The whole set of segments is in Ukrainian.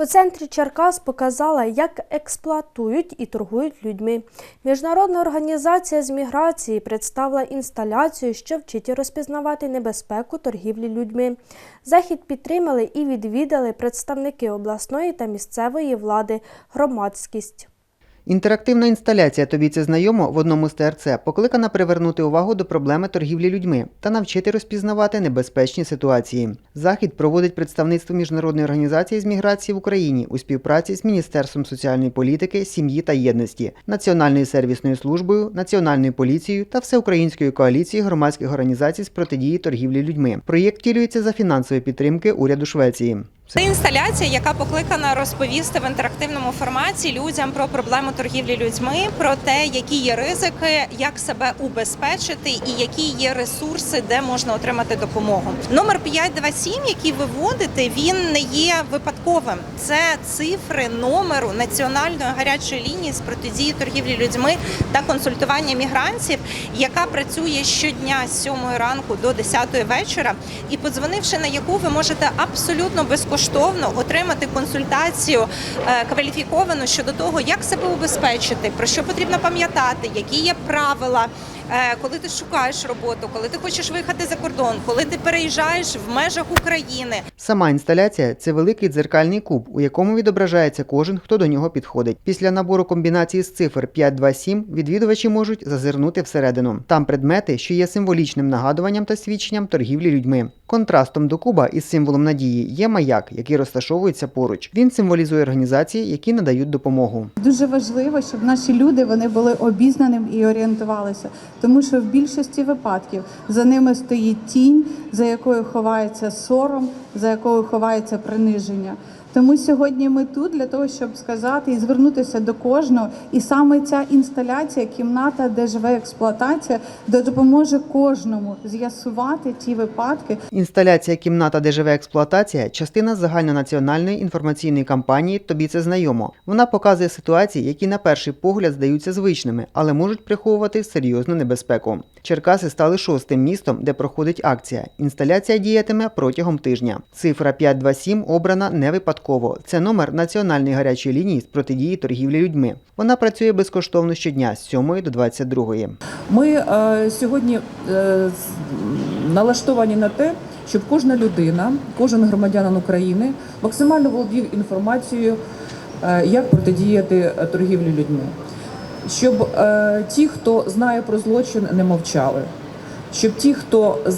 У центрі Черкас показала, як експлуатують і торгують людьми. Міжнародна організація з міграції представила інсталяцію, що вчить розпізнавати небезпеку торгівлі людьми. Захід підтримали і відвідали представники обласної та місцевої влади, громадськість. Інтерактивна інсталяція тобі це знайомо в одному з ТРЦ покликана привернути увагу до проблеми торгівлі людьми та навчити розпізнавати небезпечні ситуації. Захід проводить представництво міжнародної організації з міграції в Україні у співпраці з Міністерством соціальної політики, сім'ї та єдності, Національною сервісною службою, Національною поліцією та Всеукраїнською коаліцією громадських організацій з протидії торгівлі людьми. Проєкт втілюється за фінансової підтримки уряду Швеції. Це інсталяція, яка покликана розповісти в інтерактивному форматі людям про проблему торгівлі людьми, про те, які є ризики, як себе убезпечити і які є ресурси, де можна отримати допомогу. Номер 527, який ви вводите, він не є випадковим. Це цифри номеру національної гарячої лінії з протидії торгівлі людьми та консультування мігрантів, яка працює щодня з 7 ранку до 10 вечора, і подзвонивши на яку ви можете абсолютно безкоштовно отримати консультацію е, кваліфіковану щодо того, як себе убезпечити, про що потрібно пам'ятати, які є правила. е, Коли ти шукаєш роботу, коли ти хочеш виїхати за кордон, коли ти переїжджаєш в межах України, Сама інсталяція це великий дзеркальний куб, у якому відображається кожен, хто до нього підходить. Після набору комбінації з цифр 527 відвідувачі можуть зазирнути всередину. Там предмети, що є символічним нагадуванням та свідченням торгівлі людьми. Контрастом до куба із символом надії є маяк, який розташовується поруч. Він символізує організації, які надають допомогу. Дуже важливо, щоб наші люди вони були обізнаним і орієнтувалися, тому що в більшості випадків за ними стоїть тінь, за якою ховається сором, за якою ховається приниження. Тому сьогодні ми тут для того, щоб сказати і звернутися до кожного. І саме ця інсталяція, кімната, де живе експлуатація, де допоможе кожному з'ясувати ті випадки, Інсталяція Кімната, де живе експлуатація частина загальнонаціональної інформаційної кампанії Тобі це знайомо. Вона показує ситуації, які на перший погляд здаються звичними, але можуть приховувати серйозну небезпеку. Черкаси стали шостим містом, де проходить акція. Інсталяція діятиме протягом тижня. Цифра 527 обрана не випадково. Це номер національної гарячої лінії з протидії торгівлі людьми. Вона працює безкоштовно щодня з 7 до 22. Ми е, сьогодні е, налаштовані на те, щоб кожна людина, кожен громадянин України максимально володів інформацією, е, як протидіяти е, торгівлі людьми, щоб е, ті, хто знає про злочин, не мовчали. Щоб ті, хто е,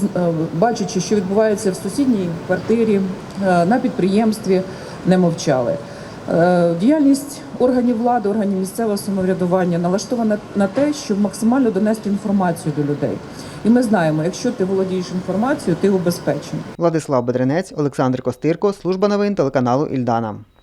бачачи, що відбувається в сусідній квартирі, е, на підприємстві, не мовчали. Е, Діяльність органів влади, органів місцевого самоврядування налаштована на те, щоб максимально донести інформацію до людей. І ми знаємо, якщо ти володієш інформацією, ти убезпечений. Владислав Бедренець, Олександр Костирко, служба новин телеканалу Ільдана.